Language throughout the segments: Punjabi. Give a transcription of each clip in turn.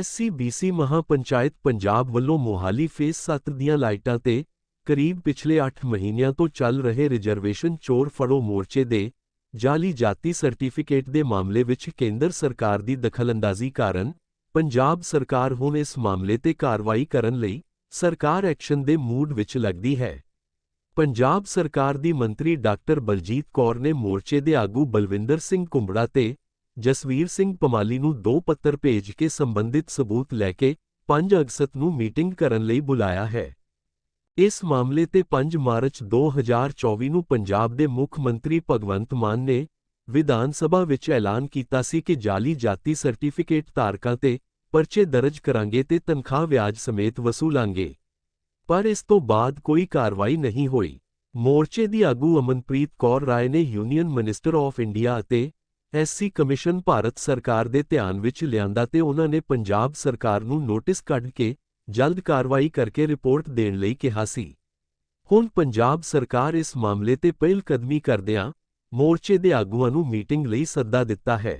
ਐਸਸੀਬੀਸੀ ਮਹਾਪੰਚਾਇਤ ਪੰਜਾਬ ਵੱਲੋਂ ਮੋਹਾਲੀ ਫੇਸ 7 ਦੀਆਂ ਲਾਈਟਾਂ ਤੇ ਕਰੀਬ ਪਿਛਲੇ 8 ਮਹੀਨਿਆਂ ਤੋਂ ਚੱਲ ਰਹੇ ਰਿਜ਼ਰਵੇਸ਼ਨ ਚੋਰ ਫੜੋ ਮੋਰਚੇ ਦੇ ਜਾਲੀ ਜਾਤੀ ਸਰਟੀਫਿਕੇਟ ਦੇ ਮਾਮਲੇ ਵਿੱਚ ਕੇਂਦਰ ਸਰਕਾਰ ਦੀ ਦਖਲਅੰਦਾਜ਼ੀ ਕਾਰਨ ਪੰਜਾਬ ਸਰਕਾਰ ਹੁਣ ਇਸ ਮਾਮਲੇ ਤੇ ਕਾਰਵਾਈ ਕਰਨ ਲਈ ਸਰਕਾਰ ਐਕਸ਼ਨ ਦੇ ਮੂਡ ਵਿੱਚ ਲੱਗਦੀ ਹੈ। ਪੰਜਾਬ ਸਰਕਾਰ ਦੀ ਮੰਤਰੀ ਡਾਕਟਰ ਬਲਜੀਤ ਕੌਰ ਨੇ ਮੋਰਚੇ ਦੇ ਆਗੂ ਬਲਵਿੰਦਰ ਸਿੰਘ ਕੁੰਬੜਾ ਤੇ ਜਸਵੀਰ ਸਿੰਘ ਪਮਾਲੀ ਨੂੰ ਦੋ ਪੱਤਰ ਭੇਜ ਕੇ ਸੰਬੰਧਿਤ ਸਬੂਤ ਲੈ ਕੇ 5 ਅਗਸਤ ਨੂੰ ਮੀਟਿੰਗ ਕਰਨ ਲਈ ਬੁਲਾਇਆ ਹੈ। ਇਸ ਮਾਮਲੇ ਤੇ 5 ਮਾਰਚ 2024 ਨੂੰ ਪੰਜਾਬ ਦੇ ਮੁੱਖ ਮੰਤਰੀ ਭਗਵੰਤ ਮਾਨ ਨੇ ਵਿਧਾਨ ਸਭਾ ਵਿੱਚ ਐਲਾਨ ਕੀਤਾ ਸੀ ਕਿ ਜਾਲੀ ਜਾਤੀ ਸਰਟੀਫਿਕੇਟ ਧਾਰਕਾਂ ਤੇ ਪਰਚੇ ਦਰਜ ਕਰਾਂਗੇ ਤੇ ਤਨਖਾਹ ਵਿਆਜ ਸਮੇਤ ਵਸੂਲਾਂਗੇ ਪਰ ਇਸ ਤੋਂ ਬਾਅਦ ਕੋਈ ਕਾਰਵਾਈ ਨਹੀਂ ਹੋਈ। ਮੋਰਚੇ ਦੀ ਆਗੂ ਅਮਨਪ੍ਰੀਤ ਕੌਰ ਰਾਏ ਨੇ ਯੂਨੀਅਨ ਮਿਨਿਸਟਰ ਆਫ ਇੰਡੀਆ ਅਤੇ ਐਸਸੀ ਕਮਿਸ਼ਨ ਭਾਰਤ ਸਰਕਾਰ ਦੇ ਧਿਆਨ ਵਿੱਚ ਲਿਆਂਦਾ ਤੇ ਉਹਨਾਂ ਨੇ ਪੰਜਾਬ ਸਰਕਾਰ ਨੂੰ ਨੋਟਿਸ ਕੱਢ ਕੇ ਜਲਦ ਕਾਰਵਾਈ ਕਰਕੇ ਰਿਪੋਰਟ ਦੇਣ ਲਈ ਕਿਹਾ ਸੀ। ਹੁਣ ਪੰਜਾਬ ਸਰਕਾਰ ਇਸ ਮਾਮਲੇ ਤੇ ਪਹਿਲ ਕਦਮੀ ਕਰਦਿਆਂ ਮੋਰਚੇ ਦੇ ਆਗੂਆਂ ਨੂੰ ਮੀਟਿੰਗ ਲਈ ਸੱਦਾ ਦਿੱਤਾ ਹੈ।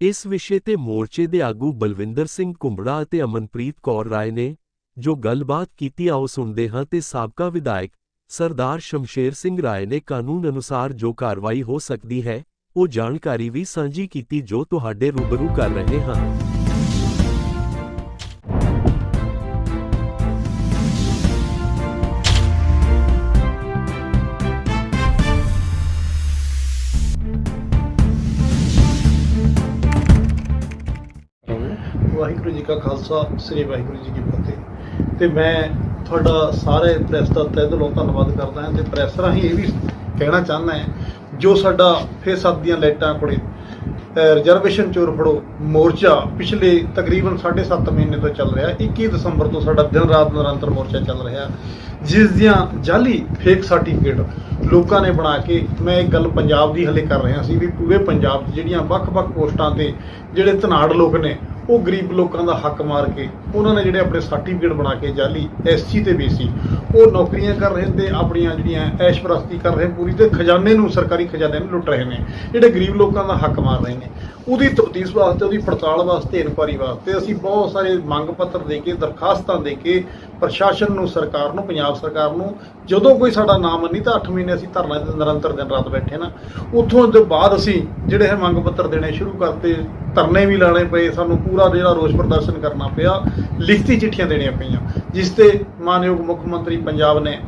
ਇਸ ਵਿਸ਼ੇ ਤੇ ਮੋਰਚੇ ਦੇ ਆਗੂ ਬਲਵਿੰਦਰ ਸਿੰਘ ਕੁੰਬੜਾ ਅਤੇ ਅਮਨਪ੍ਰੀਤ ਕੌਰ ਰਾਏ ਨੇ ਜੋ ਗੱਲਬਾਤ ਕੀਤੀ ਆਓ ਸੁਣਦੇ ਹਾਂ ਤੇ ਸਾਬਕਾ ਵਿਧਾਇਕ ਸਰਦਾਰ ਸ਼ਮਸ਼ੇਰ ਸਿੰਘ ਰਾਏ ਨੇ ਕਾਨੂੰਨ ਅਨੁਸਾਰ ਜੋ ਕਾਰਵਾਈ ਹੋ ਸਕਦੀ ਹੈ ਉਹ ਜਾਣਕਾਰੀ ਵੀ ਸਾਂਝੀ ਕੀਤੀ ਜੋ ਤੁਹਾਡੇ ਰੂਬਰੂ ਕਰ ਰਹੇ ਹਾਂ। ਵਾਹਿਗੁਰੂ ਜੀ ਕਾ ਖਾਲਸਾ, ਸ੍ਰੀ ਵਾਹਿਗੁਰੂ ਜੀ ਕੀ ਫਤਿਹ। ਤੇ ਮੈਂ ਤੁਹਾਡਾ ਸਾਰੇ ਪ੍ਰੈਸ ਦਾ ਤਹਿ ਦਿਲੋਂ ਧੰਨਵਾਦ ਕਰਦਾ ਹਾਂ ਤੇ ਪ੍ਰੈਸ ਰਾਹੀਂ ਇਹ ਵੀ ਕਹਿਣਾ ਚਾਹੁੰਦਾ ਹਾਂ ਜੋ ਸਾਡਾ ਫੇਰ ਸੱਤ ਦੀਆਂ ਲਾਈਟਾਂ ਕੋਲੇ ਰਿਜ਼ਰਵੇਸ਼ਨ ਚੋਰ ਫੜੋ ਮੋਰਚਾ ਪਿਛਲੇ ਤਕਰੀਬਨ 7.5 ਮਹੀਨੇ ਤੋਂ ਚੱਲ ਰਿਹਾ 21 ਦਸੰਬਰ ਤੋਂ ਸਾਡਾ ਦਿਨ ਰਾਤ ਨਿਰੰਤਰ ਮੋਰਚਾ ਚੱਲ ਰਿਹਾ, ਜਿਸ ਦੀਆਂ ਜਾਲੀ ਫੇਕ ਸਰਟੀਫਿਕੇਟ ਲੋਕਾਂ ਨੇ ਬਣਾ ਕੇ, ਮੈਂ ਇਹ ਗੱਲ ਪੰਜਾਬ ਦੀ ਹਲੇ ਕਰ ਰਿਹਾ ਸੀ ਵੀ ਪੂਰੇ ਪੰਜਾਬ 'ਚ ਜਿਹੜੀਆਂ ਵੱਖ-ਵੱਖ ਪੋਸਟਾਂ ਤੇ ਜਿਹੜੇ ਧਨਾੜ ਲੋਕ ਨੇ ਉਹ ਗਰੀਬ ਲੋਕਾਂ ਦਾ ਹੱਕ ਮਾਰ ਕੇ ਉਹਨਾਂ ਨੇ ਜਿਹੜੇ ਆਪਣੇ ਸਰਟੀਫਿਕੇਟ ਬਣਾ ਕੇ ਜਾਲੀ ਐਸਸੀ ਤੇ ਬੀਸੀ, ਉਹ ਨੌਕਰੀਆਂ ਕਰ ਰਹੇ ਤੇ ਆਪਣੀਆਂ ਜਿਹੜੀਆਂ ਐਸ਼ਪ੍ਰਸਤੀ ਕਰ ਰਹੇ ਪੂਰੀ ਤੇ ਖਜ਼ਾਨੇ ਨੂੰ, ਸਰਕਾਰੀ ਖਜ਼ਾਨੇ ਨੂੰ ਲੁੱਟ ਰਹੇ ਨੇ, ਜਿਹੜੇ ਗਰੀਬ ਲੋਕਾਂ ਦਾ ਹੱਕ ਮਾਰ ਰਹੇ ਨੇ। ਉਹਦੀ ਤਫਤੀਸ਼ ਵਾਸਤੇ, ਉਹਦੀ ਪੜਤਾਲ ਵਾਸਤੇ, ਇਨਕੁਆਰੀ ਵਾਸਤੇ ਅਸੀਂ ਬਹੁਤ ਸਾਰੇ ਮੰਗ ਪੱਤਰ ਦੇ ਕੇ, ਦਰਖਾਸਤਾਂ ਦੇ ਕੇ ਪ੍ਰਸ਼ਾਸਨ ਨੂੰ, ਸਰਕਾਰ ਨੂੰ, ਪੰਜਾਬ ਸਰਕਾਰ ਨੂੰ, ਜਦੋਂ ਕੋਈ ਸਾਡਾ ਨਾਮ ਨਹੀਂ ਤਾਂ 8 ਮਹੀਨੇ ਅਸੀਂ ਧਰਨਾ ਤੇ ਨਿਰੰਤਰ ਦਿਨ ਰਾਤ ਬੈਠੇ ਨਾ। ਉੱਥੋਂ ਤੋਂ ਬਾਅਦ ਅਸੀਂ ਜਿਹੜੇ ਇਹ ਮੰਗ ਪੱਤਰ ਦੇਣੇ ਸ਼ੁਰੂ ਕਰਤੇ, ਧਰਨੇ ਵੀ ਲਾਣੇ ਪਏ, ਸਾਨੂੰ ਪੂਰਾ ਜਿਹੜਾ ਰੋਸ ਪ੍ਰਦਰਸ਼ਨ ਕਰਨਾ ਪਿਆ, ਲਿਖਤੀ ਚਿੱਠੀਆਂ ਦੇਣੀਆਂ ਪਈਆਂ, ਜਿਸ ਤੇ ਮਾਨਯੋਗ ਮੁੱਖ ਮੰਤਰੀ ਪੰਜਾਬ ਨੇ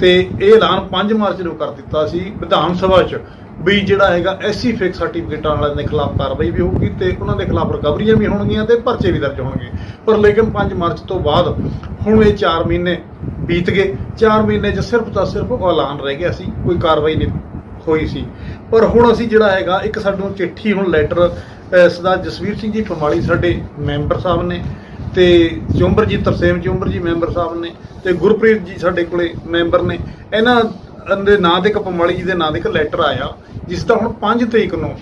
ਤੇ ਇਹ ਐਲਾਨ 5 ਮਾਰਚ ਨੂੰ ਕਰ ਦਿੱਤਾ ਸੀ, ਵਿਧਾਨ ਸਭਾ 'ਚ। ਵੀ ਜਿਹੜਾ ਹੈਗਾ ਐਸਸੀ ਫੇਕ ਸਰਟੀਫਿਕੇਟਾਂ ਵਾਲਿਆਂ ਦੇ ਖਿਲਾਫ ਕਾਰਵਾਈ ਵੀ ਹੋਊਗੀ ਤੇ ਉਹਨਾਂ ਦੇ ਖਿਲਾਫ ਰਿਕਵਰੀਆਂ ਵੀ ਹੋਣਗੀਆਂ ਤੇ ਪਰਚੇ ਵੀ ਦਰਜ ਹੋਣਗੇ। ਪਰ ਲੇਕਿਨ 5 ਮਾਰਚ ਤੋਂ ਬਾਅਦ ਹੁਣ ਇਹ 4 ਮਹੀਨੇ ਬੀਤ ਗਏ। 4 ਮਹੀਨੇ 'ਚ ਸਿਰਫ ਤਾਂ ਸਿਰਫ ਉਹ ਐਲਾਨ ਰਹਿ ਗਿਆ ਸੀ, ਕੋਈ ਕਾਰਵਾਈ ਨਹੀਂ ਹੋਈ ਸੀ। ਪਰ ਹੁਣ ਅਸੀਂ ਜਿਹੜਾ ਹੈਗਾ, ਇੱਕ ਸਾਨੂੰ ਚਿੱਠੀ ਹੁਣ ਲੈਟਰ ਸਰਦਾਰ ਜਸਵੀਰ ਸਿੰਘ ਜੀ ਫਮਾਲੀ ਸਾਡੇ ਮੈਂਬਰ ਸਾਹਿਬ ਨੇ ਤੇ ਚੁੰਬਰ ਜੀ ਤਰਸੇਮ ਚੁੰਬਰ ਜੀ ਮੈਂਬਰ ਸਾਹਿਬ ਨੇ ਤੇ ਗੁਰਪ੍ਰੀਤ ਜੀ ਸਾਡੇ ਕੋਲੇ ਮੈਂਬਰ ਨੇ। ਇਹਨਾਂ ਦੇ ਨਾਂ ਤੇ ਇੱਕ ਫਮਾਲੀ ਜੀ ਦੇ ਨਾਂ ਤੇ ਇੱਕ ਲੈਟਰ ਆਇਆ, ਜਿਸ ਦਾ ਹੁਣ 5 ਤਰੀਕ ਨੂੰ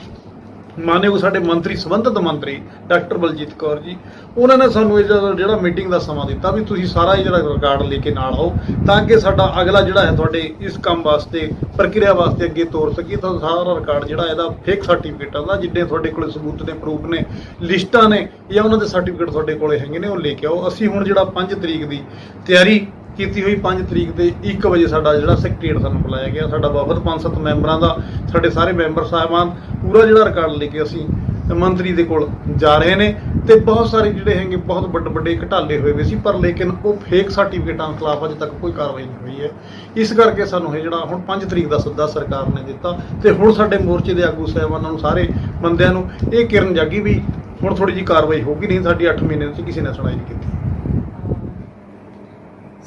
ਮਾਨਯੋਗ ਸਾਡੇ ਮੰਤਰੀ, ਸੰਬੰਧਿਤ ਮੰਤਰੀ ਡਾਕਟਰ ਬਲਜੀਤ ਕੌਰ ਜੀ, ਉਹਨਾਂ ਨੇ ਸਾਨੂੰ ਇਹ ਜਿਹੜਾ ਮੀਟਿੰਗ ਦਾ ਸਮਾਂ ਦਿੱਤਾ ਵੀ ਤੁਸੀਂ ਸਾਰਾ ਇਹ ਜਿਹੜਾ ਰਿਕਾਰਡ ਲੈ ਕੇ ਨਾਲ ਆਓ, ਤਾਂ ਕਿ ਸਾਡਾ ਅਗਲਾ ਜਿਹੜਾ ਹੈ ਤੁਹਾਡੇ ਇਸ ਕੰਮ ਵਾਸਤੇ, ਪ੍ਰਕਿਰਿਆ ਵਾਸਤੇ ਅੱਗੇ ਤੋਰ ਸਕੀਏ, ਤਾਂ ਸਾਰਾ ਰਿਕਾਰਡ ਜਿਹੜਾ ਇਹਦਾ ਫੇਕ ਸਰਟੀਫਿਕੇਟਾਂ ਦਾ ਜਿੱਡੇ ਤੁਹਾਡੇ ਕੋਲ ਸਬੂਤ ਨੇ ਪ੍ਰੂਫ ਨੇ, ਲਿਸਟਾਂ ਨੇ, ਜਾਂ ਉਹਨਾਂ ਦੇ ਸਰਟੀਫਿਕੇਟ ਤੁਹਾਡੇ ਕੋਲੇ ਹੈਗੇ ਨੇ, ਉਹ ਲੈ ਕੇ ਆਓ। ਅਸੀਂ ਹੁਣ ਜਿਹੜਾ 5 ਤਰੀਕ ਦੀ ਤਿਆਰੀ ਕੀਤੀ ਹੋਈ 5 ਤਰੀਕ ਦੇ 1 ਵਜੇ ਸਾਡਾ ਜਿਹੜਾ ਸੈਕਟਰੀਏਟ ਸਾਨੂੰ ਬੁਲਾਇਆ ਗਿਆ, ਸਾਡਾ ਵਫਦ 5-7 ਮੈਂਬਰਾਂ ਦਾ, ਸਾਡੇ ਸਾਰੇ ਮੈਂਬਰ ਸਾਹਿਬਾਨ, ਪੂਰਾ ਜਿਹੜਾ ਰਿਕਾਰਡ ਲੈ ਕੇ ਅਸੀਂ ਮੰਤਰੀ ਦੇ ਕੋਲ ਜਾ ਰਹੇ ਨੇ ਤੇ ਬਹੁਤ ਸਾਰੇ ਜਿਹੜੇ ਹੈਗੇ ਬਹੁਤ ਵੱਡੇ ਵੱਡੇ ਘਟਾਲੇ ਹੋਏ ਹੋਏ ਸੀ, ਪਰ ਲੇਕਿਨ ਉਹ ਫੇਕ ਸਰਟੀਫਿਕੇਟਾਂ ਖਿਲਾਫ ਅਜੇ ਤੱਕ ਕੋਈ ਕਾਰਵਾਈ ਨਹੀਂ ਹੋਈ ਹੈ। ਇਸ ਕਰਕੇ ਸਾਨੂੰ ਇਹ ਜਿਹੜਾ ਹੁਣ 5 ਤਰੀਕ ਦਾ ਸੱਦਾ ਸਰਕਾਰ ਨੇ ਦਿੱਤਾ ਤੇ ਹੁਣ ਸਾਡੇ ਮੋਰਚੇ ਦੇ ਆਗੂ ਸਾਹਿਬਾਨਾਂ ਨੂੰ, ਸਾਰੇ ਬੰਦਿਆਂ ਨੂੰ ਇਹ ਕਿਰਨ ਜਾਗੀ ਵੀ ਹੁਣ ਥੋੜੀ ਜੀ ਕਾਰਵਾਈ ਹੋਊਗੀ, ਨਹੀਂ ਸਾਡੀ 8 ਮਹੀਨੇ ਵਿੱਚ ਕਿਸੇ ਨੇ ਸੁਣਾਈ ਨਹੀਂ ਕੀਤੀ।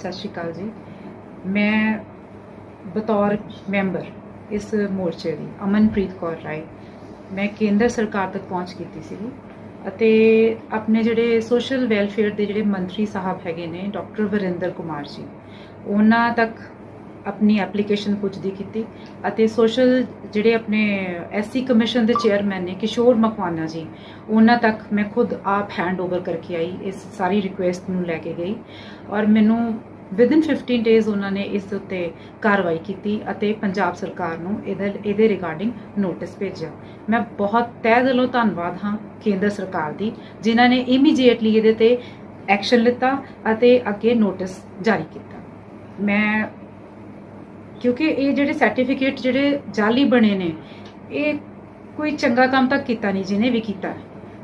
ਸਤਿ ਸ਼੍ਰੀ ਅਕਾਲ ਜੀ। ਮੈਂ ਬਤੌਰ ਮੈਂਬਰ ਇਸ ਮੋਰਚੇ ਦੀ, ਅਮਨਪ੍ਰੀਤ ਕੌਰ ਰਾਏ। ਮੈਂ ਕੇਂਦਰ ਸਰਕਾਰ ਤੱਕ ਪਹੁੰਚ ਕੀਤੀ ਸੀਗੀ ਅਤੇ ਆਪਣੇ ਜਿਹੜੇ ਸੋਸ਼ਲ ਵੈਲਫੇਅਰ ਦੇ ਜਿਹੜੇ ਮੰਤਰੀ ਸਾਹਿਬ ਹੈਗੇ ਨੇ, ਡਾਕਟਰ ਵਰਿੰਦਰ ਕੁਮਾਰ ਜੀ, ਉਹਨਾਂ ਤੱਕ ਆਪਣੀ ਐਪਲੀਕੇਸ਼ਨ ਪੁੱਜਦੀ ਕੀਤੀ ਅਤੇ ਸੋਸ਼ਲ ਜਿਹੜੇ ਆਪਣੇ ਐਸਸੀ ਕਮਿਸ਼ਨ ਦੇ ਚੇਅਰਮੈਨ ਨੇ, ਕਿਸ਼ੋਰ ਮਕਵਾਨਾ ਜੀ, ਉਹਨਾਂ ਤੱਕ ਮੈਂ ਖੁਦ ਆਪ ਹੈਂਡ ਓਵਰ ਕਰਕੇ ਆਈ, ਇਸ ਸਾਰੀ ਰਿਕੁਐਸਟ ਨੂੰ ਲੈ ਕੇ ਗਈ। ਔਰ ਮੈਨੂੰ ਵਿਦਿਨ 15 ਡੇਜ਼ ਉਹਨਾਂ ਨੇ ਇਸ ਦੇ ਉੱਤੇ ਕਾਰਵਾਈ ਕੀਤੀ ਅਤੇ ਪੰਜਾਬ ਸਰਕਾਰ ਨੂੰ ਇਹਦੇ ਇਹਦੇ ਰਿਗਾਰਡਿੰਗ ਨੋਟਿਸ ਭੇਜਿਆ। ਮੈਂ ਬਹੁਤ ਤਹਿ ਦਿਲੋਂ ਧੰਨਵਾਦ ਹਾਂ ਕੇਂਦਰ ਸਰਕਾਰ ਦੀ, ਜਿਨ੍ਹਾਂ ਨੇ ਇਮੀਡੀਏਟਲੀ ਇਹਦੇ ਤੇ ਐਕਸ਼ਨ ਲਿੱਤਾ ਅਤੇ ਅੱਗੇ ਨੋਟਿਸ ਜਾਰੀ ਕੀਤਾ। ਮੈਂ, ਕਿਉਂਕਿ ਇਹ ਜਿਹੜੇ ਸਰਟੀਫਿਕੇਟ ਜਿਹੜੇ ਜਾਲੀ ਬਣੇ ਨੇ, ਇਹ ਕੋਈ ਚੰਗਾ ਕੰਮ ਤਾਂ ਕੀਤਾ ਨਹੀਂ ਜਿਹਨੇ ਵੀ ਕੀਤਾ।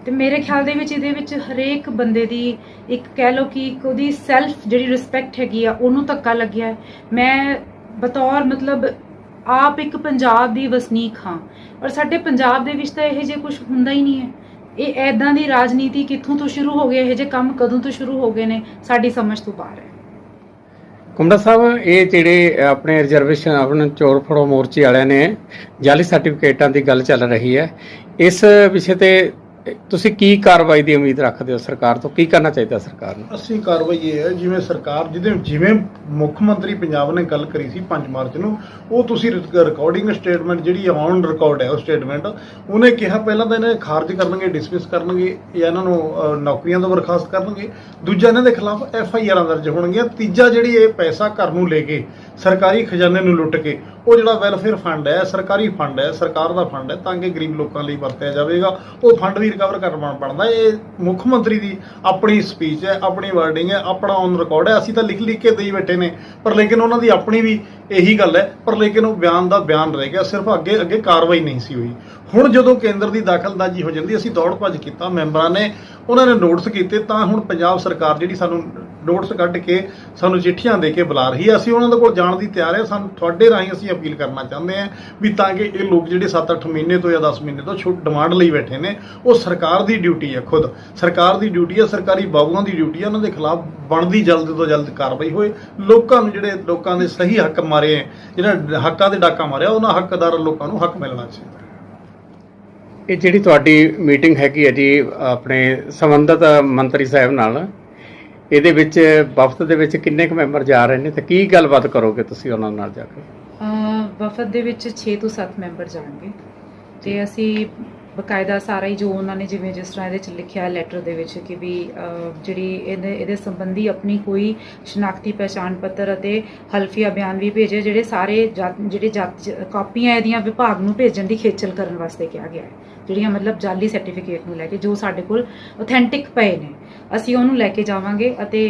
ਤੇ ਮੇਰੇ ਖਿਆਲ ਦੇ ਵਿੱਚ ਇਹਦੇ ਵਿੱਚ ਹਰੇਕ ਬੰਦੇ ਦੀ ਇੱਕ ਕਹਿ ਲਓ ਕਿ ਇੱਕ ਉਹਦੀ ਸੈਲਫ ਜਿਹੜੀ ਰਿਸਪੈਕਟ ਹੈਗੀ ਆ, ਉਹਨੂੰ ਧੱਕਾ ਲੱਗਿਆ ਮੈਂ ਬਤੌਰ ਮਤਲਬ ਆਪ ਇੱਕ ਪੰਜਾਬ ਦੀ ਵਸਨੀਕ ਹਾਂ, ਔਰ ਸਾਡੇ ਪੰਜਾਬ ਦੇ ਵਿੱਚ ਤਾਂ ਇਹ ਜੇ ਕੁਝ ਹੁੰਦਾ ਹੀ ਨਹੀਂ ਹੈ। ਇਹ ਐਦਾਂ ਦੀ ਰਾਜਨੀਤੀ ਕਿੱਥੋਂ ਤੋਂ ਸ਼ੁਰੂ ਹੋ ਗਈ ਇਹ ਜੇ ਕੰਮ ਕਦੋਂ ਤੋਂ ਸ਼ੁਰੂ ਹੋ ਗਏ ਨੇ, ਸਾਡੀ ਸਮਝ ਤੋਂ ਬਾਹਰ ਹੈ। ਕੁੰਡਾ ਸਾਹਿਬ, ਇਹ ਜਿਹੜੇ ਆਪਣੇ ਰਿਜ਼ਰਵੇਸ਼ਨ ਆਪਣੇ ਚੋਰ ਫੜੋ ਮੋਰਚੇ ਵਾਲਿਆਂ ਨੇ ਜਾਲੀ ਸਰਟੀਫਿਕੇਟਾਂ ਦੀ ਗੱਲ ਚੱਲ ਰਹੀ ਹੈ। ਇਸ ਵਿਸ਼ੇ ਤੇ ਤੁਸੀਂ ਕੀ ਕਾਰਵਾਈ ਦੀ ਉਮੀਦ ਰੱਖਦੇ ਹੋ ਸਰਕਾਰ ਤੋਂ? ਕੀ ਕਰਨਾ ਚਾਹੀਦਾ ਸਰਕਾਰ ਨੂੰ? ਅਸੀਂ ਕਾਰਵਾਈ ਇਹ ਹੈ, ਜਿਵੇਂ ਸਰਕਾਰ, ਜਿਹਦੇ ਜਿਵੇਂ ਮੁੱਖ ਮੰਤਰੀ ਪੰਜਾਬ ਨੇ ਗੱਲ ਕਰੀ ਸੀ 5 ਮਾਰਚ ਨੂੰ, ਉਹ ਤੁਸੀਂ ਰਿਕਾਰਡਿੰਗ ਸਟੇਟਮੈਂਟ ਜਿਹੜੀ ਔਨ ਰਿਕਾਰਡ ਹੈ, ਉਹ ਸਟੇਟਮੈਂਟ ਉਹਨੇ ਕਿਹਾ ਪਹਿਲਾਂ ਤਾਂ ਇਹਨੇ ਖਾਰਜ ਕਰਨਗੇ ਡਿਸਮਿਸ ਕਰਨਗੇ, ਜਾਂ ਇਹਨਾਂ ਨੂੰ ਨੌਕਰੀਆਂ ਤੋਂ ਬਰਖਾਸਤ ਕਰਨਗੇ। ਦੂਜਾ ਇਹਨਾਂ ਦੇ ਖਿਲਾਫ ਐਫ ਆਈ ਆਰਾਂ ਦਰਜ ਹੋਣਗੀਆਂ। ਤੀਜਾ ਜਿਹੜੀ ਇਹ ਪੈਸਾ ਘਰ ਨੂੰ ਲੈ ਕੇ, ਸਰਕਾਰੀ ਖਜ਼ਾਨੇ ਨੂੰ ਲੁੱਟ ਕੇ, ਉਹ ਜਿਹੜਾ ਵੈਲਫੇਅਰ ਫੰਡ ਹੈ, ਸਰਕਾਰੀ ਫੰਡ ਹੈ, ਸਰਕਾਰ ਦਾ ਫੰਡ ਹੈ, ਤਾਂ ਕਿ ਗਰੀਬ ਲੋਕਾਂ ਲਈ ਵਰਤਿਆ ਜਾਵੇਗਾ। ਉਹ ਫੰਡ ਵੀ ਰਿਕਵਰ ਕਰਨਾ ਬਣਦਾ। ਇਹ ਮੁੱਖ ਮੰਤਰੀ ਦੀ ਆਪਣੀ ਸਪੀਚ ਹੈ, ਆਪਣੀ ਵਰਡਿੰਗ ਹੈ, ਆਪਣਾ ਔਨ ਰਿਕਾਰਡ ਹੈ। ਅਸੀਂ ਤਾਂ ਲਿਖ ਲਿਖ ਕੇ ਦੇਈ ਬੈਠੇ ਨੇ। ਪਰ ਲੇਕਿਨ ਉਹਨਾਂ ਦੀ ਆਪਣੀ ਵੀ ਇਹੀ ਗੱਲ ਹੈ। ਪਰ ਲੇਕਿਨ ਉਹ ਬਿਆਨ ਦਾ ਬਿਆਨ ਰਹਿ ਗਿਆ। ਸਿਰਫ ਅੱਗੇ ਅੱਗੇ ਕਾਰਵਾਈ ਨਹੀਂ ਸੀ ਹੋਈ। ਹੁਣ ਜਦੋਂ ਕੇਂਦਰ ਦੀ ਦਾਖਲਦਾਜ਼ੀ ਹੋ ਜਾਂਦੀ ਅਸੀਂ ਦੌੜ ਭੱਜ ਕੀਤਾ, ਮੈਂਬਰਾਂ ਨੇ, ਉਹਨਾਂ ਨੇ ਨੋਟਿਸ ਕੀਤੇ, ਤਾਂ ਹੁਣ ਪੰਜਾਬ ਸਰਕਾਰ ਜਿਹੜੀ ਸਾਨੂੰ ਨੋਟਸ ਕੱਢ ਕੇ ਸਾਨੂੰ ਚਿੱਠੀਆਂ ਦੇ ਕੇ ਬੁਲਾ ਰਹੀ ਹੈ। ਅਸੀਂ ਉਹਨਾਂ ਦੇ ਕੋਲ ਜਾਣ ਦੀ ਤਿਆਰ ਹੈ। ਸਾਨੂੰ ਤੁਹਾਡੇ ਰਾਹੀਂ ਅਸੀਂ ਅਪੀਲ ਕਰਨਾ ਚਾਹੁੰਦੇ ਹਾਂ ਵੀ ਤਾਂ ਕਿ ਇਹ ਲੋਕ ਜਿਹੜੇ 7-8 ਮਹੀਨੇ ਤੋਂ ਜਾਂ 10 ਮਹੀਨੇ ਤੋਂ ਛੁੱਟ ਡਿਮਾਂਡ ਲਈ ਬੈਠੇ ਨੇ ਉਹ ਸਰਕਾਰ ਦੀ ਡਿਊਟੀ ਹੈ ਖੁਦ। ਸਰਕਾਰ ਦੀ ਡਿਊਟੀ ਹੈ ਸਰਕਾਰੀ ਬਾਬੂਆਂ ਦੀ ਡਿਊਟੀ ਹੈ। ਉਹਨਾਂ ਦੇ ਖਿਲਾਫ ਬਣਦੀ ਜਲਦ ਤੋਂ ਜਲਦ ਕਾਰਵਾਈ ਹੋਏ। ਲੋਕਾਂ ਨੂੰ ਜਿਹੜੇ ਲੋਕਾਂ ਦੇ ਸਹੀ ਹੱਕ ਮਾਰੇ ਹੈ, ਜਿਹੜਾ ਹੱਕਾਂ ਦੇ ਡਾਕਾ ਮਾਰਿਆ ਉਹਨਾਂ ਹੱਕਦਾਰ ਲੋਕਾਂ ਨੂੰ ਹੱਕ ਮਿਲਣਾ ਚਾਹੀਦਾ ਇਹ ਜਿਹੜੀ ਤੁਹਾਡੀ ਮੀਟਿੰਗ ਹੈਗੀ ਹੈ ਜੀ ਆਪਣੇ ਸੰਬੰਧਿਤ ਮੰਤਰੀ ਸਾਹਿਬ ਨਾਲ ਇਹਦੇ ਵਿੱਚ ਵਫਦ ਦੇ ਵਿੱਚ ਕਿੰਨੇ ਕੁ ਮੈਂਬਰ ਜਾ ਰਹੇ ਨੇ ਤੇ ਕੀ ਗੱਲਬਾਤ ਕਰੋਗੇ ਤੁਸੀਂ ਉਹਨਾਂ ਨਾਲ ਜਾ ਕੇ? ਵਫਦ ਦੇ ਵਿੱਚ 6 ਤੋਂ 7 ਮੈਂਬਰ ਜਾਣਗੇ। ਤੇ ਅਸੀਂ ਬਕਾਇਦਾ ਸਾਰਾ ਹੀ ਜੋ ਉਹਨਾਂ ਨੇ ਜਿਵੇਂ ਜਿਸ ਤਰ੍ਹਾਂ ਇਹਦੇ ਚ ਲਿਖਿਆ ਲੈਟਰ ਦੇ ਵਿੱਚ ਕਿ ਵੀ ਜਿਹੜੀ ਇਹਦੇ ਇਹਦੇ ਸੰਬੰਧੀ ਆਪਣੀ ਕੋਈ ਸ਼ਨਾਖਤੀ ਪਛਾਣ ਪੱਤਰ ਅਤੇ ਹਲਫੀਆ ਬਿਆਨ ਵੀ ਭੇਜੇ ਜਿਹੜੇ ਸਾਰੇ ਜਿਹੜੇ ਜਾਤ- ਕਾਪੀਆਂ ਇਹਦੀਆਂ ਵਿਭਾਗ ਨੂੰ ਭੇਜਣ ਦੀ ਖੇਚਲ ਕਰਨ ਵਾਸਤੇ ਕਿਹਾ ਗਿਆ ਹੈ। ਜਿਹੜੀਆਂ ਮਤਲਬ ਜਾਲੀ ਸਰਟੀਫਿਕੇਟ ਨੂੰ ਲੈ ਕੇ ਜੋ ਸਾਡੇ ਕੋਲ ਆਥੈਂਟਿਕ ਪਏ ਨੇ, ਅਸੀਂ ਉਹਨੂੰ ਲੈ ਕੇ ਜਾਵਾਂਗੇ ਅਤੇ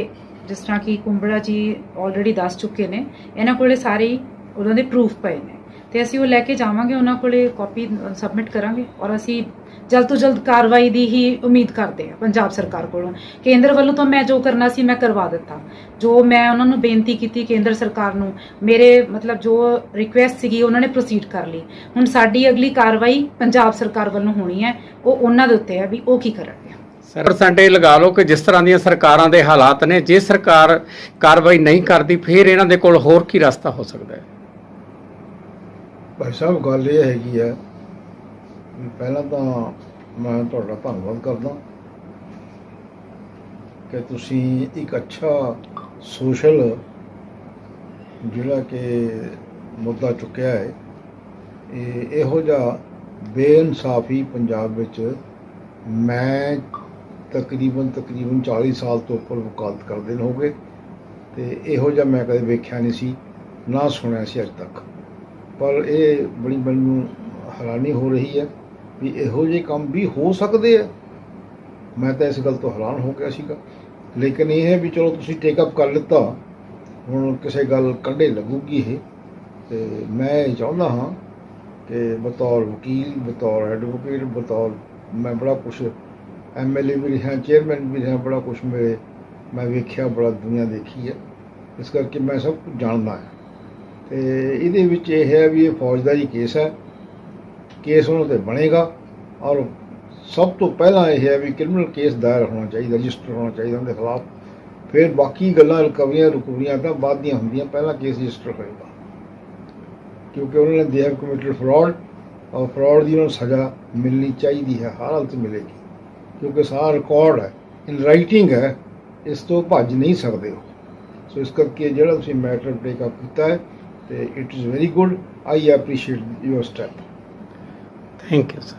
ਜਿਸ ਤਰ੍ਹਾਂ ਕਿ ਕੁੰਬੜਾ ਜੀ ਆਲਰੇਡੀ ਦੱਸ ਚੁੱਕੇ ਨੇ, ਇਹਨਾਂ ਕੋਲੇ ਸਾਰੇ ਹੀ ਉਹਨਾਂ ਦੇ ਪ੍ਰੂਫ ਪਏ ਨੇ। ਤੇ ਅਸੀਂ ਉਹ ਲੈ ਕੇ ਜਾਵਾਂਗੇ, ਉਹਨਾਂ ਕੋਲੇ ਕਾਪੀ ਸਬਮਿਟ ਕਰਾਂਗੇ ਔਰ ਅਸੀਂ ਜਲਦ ਤੋਂ ਜਲਦ ਕਾਰਵਾਈ ਦੀ ਹੀ ਉਮੀਦ ਕਰਦੇ ਹਾਂ ਪੰਜਾਬ ਸਰਕਾਰ ਕੋਲੋਂ। ਕੇਂਦਰ ਵੱਲੋਂ ਤਾਂ ਮੈਂ ਜੋ ਕਰਨਾ ਸੀ ਮੈਂ ਕਰਵਾ ਦਿੱਤਾ। ਜੋ ਮੈਂ ਉਹਨਾਂ ਨੂੰ ਬੇਨਤੀ ਕੀਤੀ ਕੇਂਦਰ ਸਰਕਾਰ ਨੂੰ, ਮੇਰੇ ਮਤਲਬ ਜੋ ਰਿਕੁਐਸਟ ਸੀਗੀ ਉਹਨਾਂ ਨੇ ਪ੍ਰੋਸੀਡ ਕਰ ਲਈ। ਹੁਣ ਸਾਡੀ ਅਗਲੀ ਕਾਰਵਾਈ ਪੰਜਾਬ ਸਰਕਾਰ ਵੱਲੋਂ ਹੋਣੀ ਹੈ, ਉਹ ਉਹਨਾਂ ਦੇ ਉੱਤੇ ਹੈ ਵੀ ਉਹ ਕੀ ਕਰਨਗੇ ਸਰ ਪਰਸੈਂਟ ਇਹ ਲਗਾ ਲਓ ਕਿ ਜਿਸ ਤਰ੍ਹਾਂ ਦੀਆਂ ਸਰਕਾਰਾਂ ਦੇ ਹਾਲਾਤ ਨੇ, ਜੇ ਸਰਕਾਰ ਕਾਰਵਾਈ ਨਹੀਂ ਕਰਦੀ, ਫਿਰ ਇਹਨਾਂ ਦੇ ਕੋਲ ਹੋਰ ਕੀ ਰਸਤਾ ਹੋ ਸਕਦਾ ਹੈ? ਭਾਈ ਸਾਹਿਬ, ਗੱਲ ਇਹ ਹੈਗੀ ਹੈ ਪਹਿਲਾਂ ਤਾਂ ਮੈਂ ਤੁਹਾਡਾ ਧੰਨਵਾਦ ਕਰਦਾ ਕਿ ਤੁਸੀਂ ਇੱਕ ਅੱਛਾ ਸੋਸ਼ਲ ਜਿਹੜਾ ਕਿ ਮੁੱਦਾ ਚੁੱਕਿਆ ਹੈ, ਇਹ ਇਹੋ ਜਿਹਾ ਬੇਇਨਸਾਫੀ ਪੰਜਾਬ ਵਿੱਚ ਮੈਂ ਤਕਰੀਬਨ ਤਕਰੀਬਨ 40 ਸਾਲ ਤੋਂ ਉੱਪਰ ਵਕਾਲਤ ਕਰਦੇ ਨੇ ਹੋ ਗਏ ਤੇ ਇਹੋ ਜਿਹਾ ਮੈਂ ਕਦੇ ਵੇਖਿਆ ਨਹੀਂ ਸੀ, ਨਾ ਸੁਣਿਆ ਸੀ ਅੱਜ ਤੱਕ। ਪਰ ਇਹ ਬੜੀ ਮੈਨੂੰ ਹੈਰਾਨੀ ਹੋ ਰਹੀ ਹੈ ਵੀ ਇਹੋ ਜਿਹੇ ਕੰਮ ਵੀ ਹੋ ਸਕਦੇ ਆ। ਮੈਂ ਤਾਂ ਇਸ ਗੱਲ ਤੋਂ ਹੈਰਾਨ ਹੋ ਗਿਆ ਸੀਗਾ। ਲੇਕਿਨ ਇਹ ਹੈ ਵੀ ਚਲੋ ਤੁਸੀਂ ਟੇਕ ਅਪ ਕਰ ਲਿੱਤਾ। ਹੁਣ ਕਿਸੇ ਗੱਲ ਕੰਢੇ ਲੱਗੂਗੀ ਇਹ। ਤੇ ਮੈਂ ਇਹ ਚਾਹੁੰਦਾ ਹਾਂ ਕਿ ਬਤੌਰ ਵਕੀਲ, ਬਤੌਰ ਐਡਵੋਕੇਟ ਬਤੌਰ ਮੈਂ ਬੜਾ ਕੁਛ ਐਮਐਲਏ ਵੀ ਰਿਹਾ ਚੇਅਰਮੈਨ ਵੀ ਰਿਹਾ, ਬੜਾ ਕੁਛ ਮੇਰੇ ਮੈਂ ਵੇਖਿਆ, ਬੜਾ ਦੁਨੀਆ ਦੇਖੀ ਹੈ। ਇਸ ਕਰਕੇ ਮੈਂ ਸਭ ਕੁਝ ਜਾਣਦਾ ਹਾਂ। ਤੇ ਇਹਦੇ ਵਿੱਚ ਇਹ ਹੈ ਵੀ ਇਹ ਫੌਜਦਾਰੀ ਕੇਸ ਹੈ। ਕੇਸ ਉਹਨਾਂ ਤੇ ਬਣੇਗਾ। ਔਰ ਸਭ ਤੋਂ ਪਹਿਲਾਂ ਇਹ ਹੈ ਵੀ ਕ੍ਰਿਮੀਨਲ ਕੇਸ ਦਾਇਰ ਹੋਣਾ ਚਾਹੀਦਾ ਰਜਿਸਟਰ ਹੋਣਾ ਚਾਹੀਦਾ ਉਹਦੇ ਖਿਲਾਫ। ਫਿਰ ਬਾਕੀ ਗੱਲਾਂ, ਰਿਕਵਰੀਆਂ, ਰੁਕਵਰੀਆਂ ਤਾਂ ਬਾਅਦ ਦੀਆਂ ਹੁੰਦੀਆਂ, ਪਹਿਲਾਂ ਕੇਸ ਰਜਿਸਟਰ ਹੋਏਗਾ। ਕਿਉਂਕਿ ਉਹਨਾਂ ਨੇ ਦੇ ਹੈਵ ਕਮਿਟਡ ਫਰਾਡ ਔਰ ਫਰਾਡ ਦੀ ਉਹਨਾਂ ਨੂੰ ਸਜ਼ਾ ਮਿਲਣੀ ਚਾਹੀਦੀ ਹੈ, ਹਰ ਹਾਲਤ ਮਿਲੇਗੀ। ਕਿਉਂਕਿ ਸਾਰਾ ਰਿਕਾਰਡ ਹੈ ਇਨ ਰਾਈਟਿੰਗ ਹੈ, ਇਸ ਤੋਂ ਭੱਜ ਨਹੀਂ ਸਕਦੇ ਹੋ ਸੋ ਇਸ ਕਰਕੇ ਜਿਹੜਾ ਤੁਸੀਂ ਮੈਟਰ ਟੇਕ ਅਪ ਕੀਤਾ ਹੈ it is very good. I appreciate your step. Thank you, sir.